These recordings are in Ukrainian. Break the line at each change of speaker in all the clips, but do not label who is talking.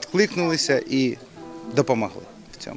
відкликнулися і допомогли в цьому.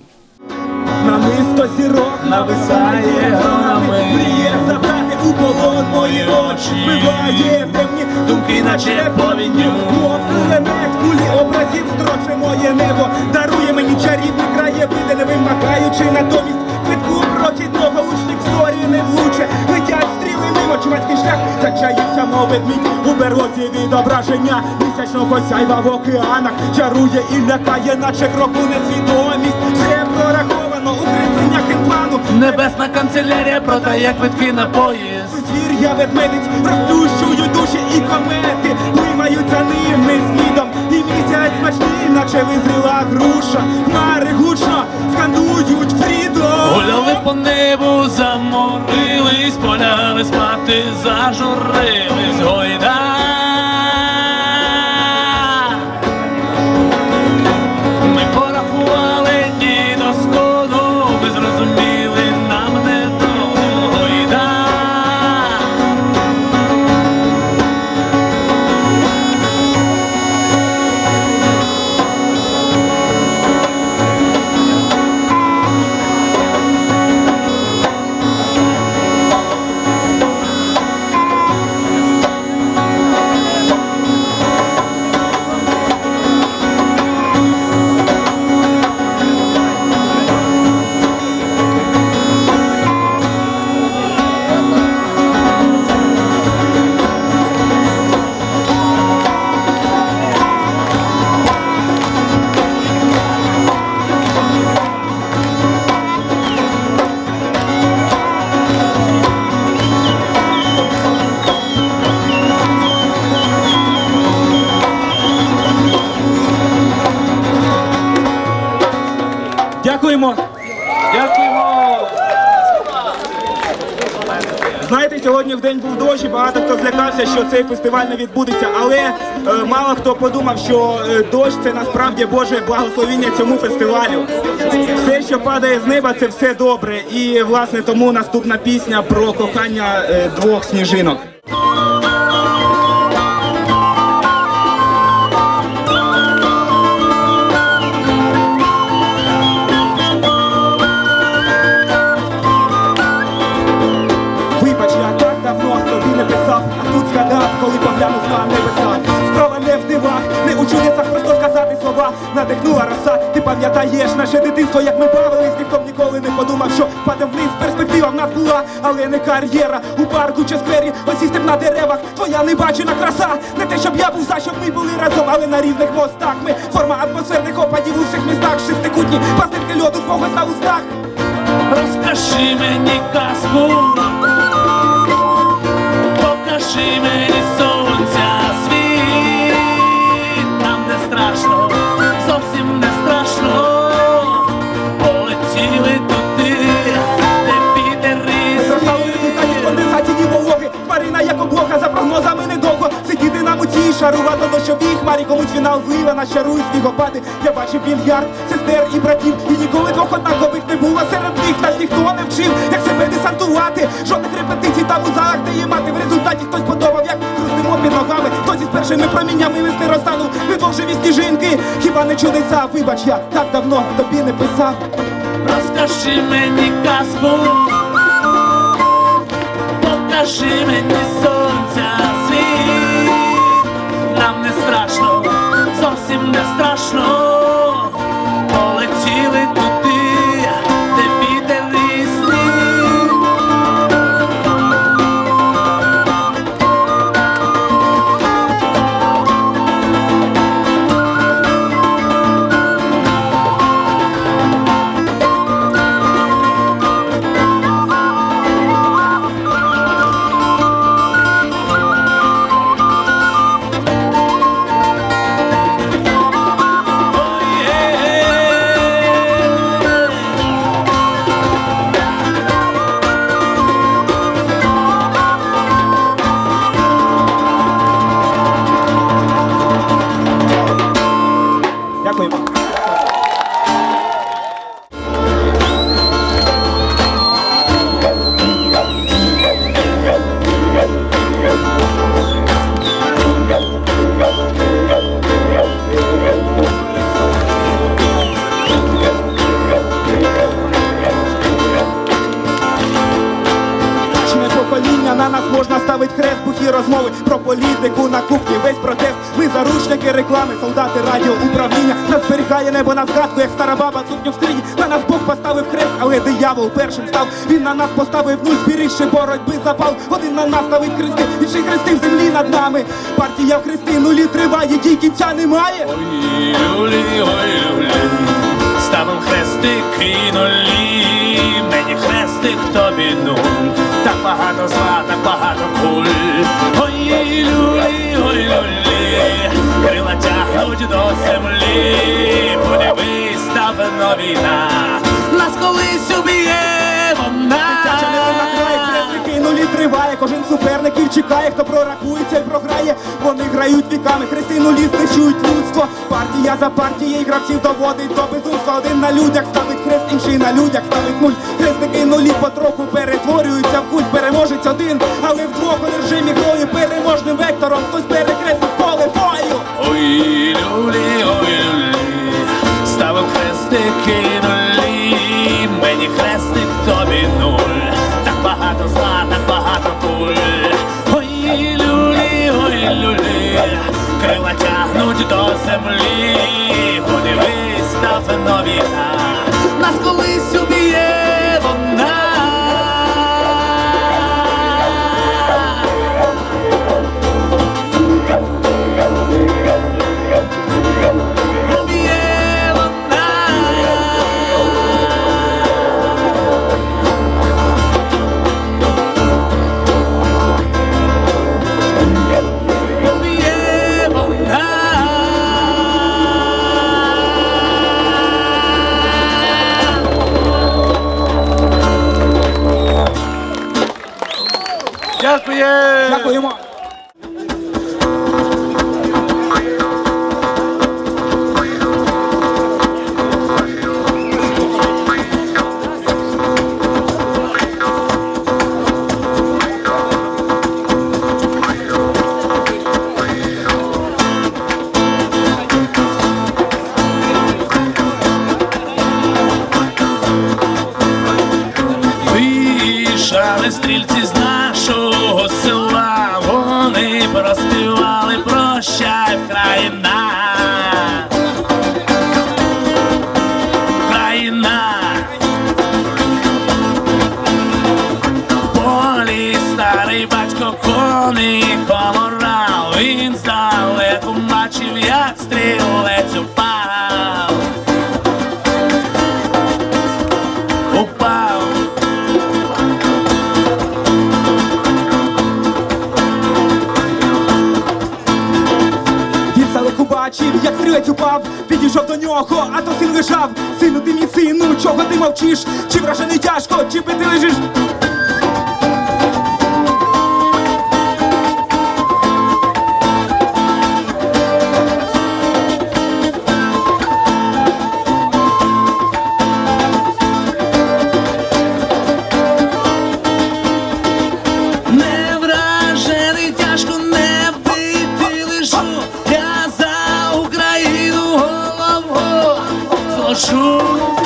Намисто зірок нависає грами Мріє забрати у полон мої очі. Вбиває темні думки, наче повінню. Мов кулемет, кулі образів строче моє небо. Дарує мені чарівні краєвиди, не вимагаючи натомість Квитку. Прохідного учник зорі не влуче. Летять стріли мимо, чумацький шлях. Зачаївся, мов ведмідь у відображення Місячного сяйва в океанах. Чарує і лякає, наче кроку несвідомість. Все прораховано у креслення плану.
Небесна канцелярія продає квитки на поїзд.
Звір'я ведмедиць розплющують душі і комети. Виймають за ними слідом. І місяць смачний, наче визріла груша. Хмари гучно скандують фрідом.
Гуляли по небу, заморились, поляли спати, зажурились.
Сьогодні в день був дощ і багато хто злякався, що цей фестиваль не відбудеться, але е, мало хто подумав, що е, дощ це насправді Боже благословіння цьому фестивалю. Все, що падає з неба, це все добре. І власне тому наступна пісня про кохання е, двох сніжинок. Дитинство, як ми бавились, ніхто б ніколи не подумав, що паде вниз. Перспектива в нас була, але не кар'єра. У парку чи сквері, осісти б на деревах. Твоя небачена краса. Не те, щоб я був за, щоб ми були разом, але на різних мостах. Ми форма атмосферних опадів у всіх містах, шестикутні, пастинки льоду в когось на устах.
Розкажи мені казку,
фінал злива, нас чарують снігопади Я бачив мільярд сестер і братів І ніколи двох однакових не було серед них Нас ніхто не вчив, як себе десантувати. Жодних репетицій там у залах не є мати. В результаті хтось подобав, як хрустимо під ногами. Хтось із першими проміннями весни розтанув Ми двох живі сніжинки, хіба не чудеса Вибач, я так давно тобі не писав.
Розкажи мені казку, покажи мені сонця
політику на кухні, весь протест. Ми заручники реклами, солдати радіо управління. Нас зберігає небо на згадку, як стара баба сукню в скрині. На нас Бог поставив хрест, але диявол першим став. Він на нас поставив нуль, збіріще боротьби запал. Один на нас ставить хрести, інший хрести в землі над нами. Партія в хрести нулі триває, дій кінця немає.
Ой, люлі, ой, ставим хрестики нулі, мені хрестик тобі нуль, так багато зла, так багато куль. Ой, люлі, ой, люлі, крила тягнуть до землі, подивись, давно війна, нас колись уб'є вона.
Нулі триває. Кожен суперників чекає, хто прорахується і програє. Вони грають віками, хрести нулі знищують людство. Партія за партією гравців доводить до безумства. Один на людях ставить хрест, інший на людях ставить нуль. Хрестики нулі потроху перетворюються в культ. Переможець один, але вдвох у режимі грою переможним вектором. Хтось перекреслив
крила тягнуть до землі,
Дякуємо!
Дякуємо! стрельцы. Коней коморав, він здалеку бачив, як стрілець упав. Упав.
Він здалеку бачив, як стрілець упав, підійшов до нього, а то син лежав. Сину, ти мій сину, чого ти мовчиш? Чи вражений тяжко, чи би ти лежиш?
Я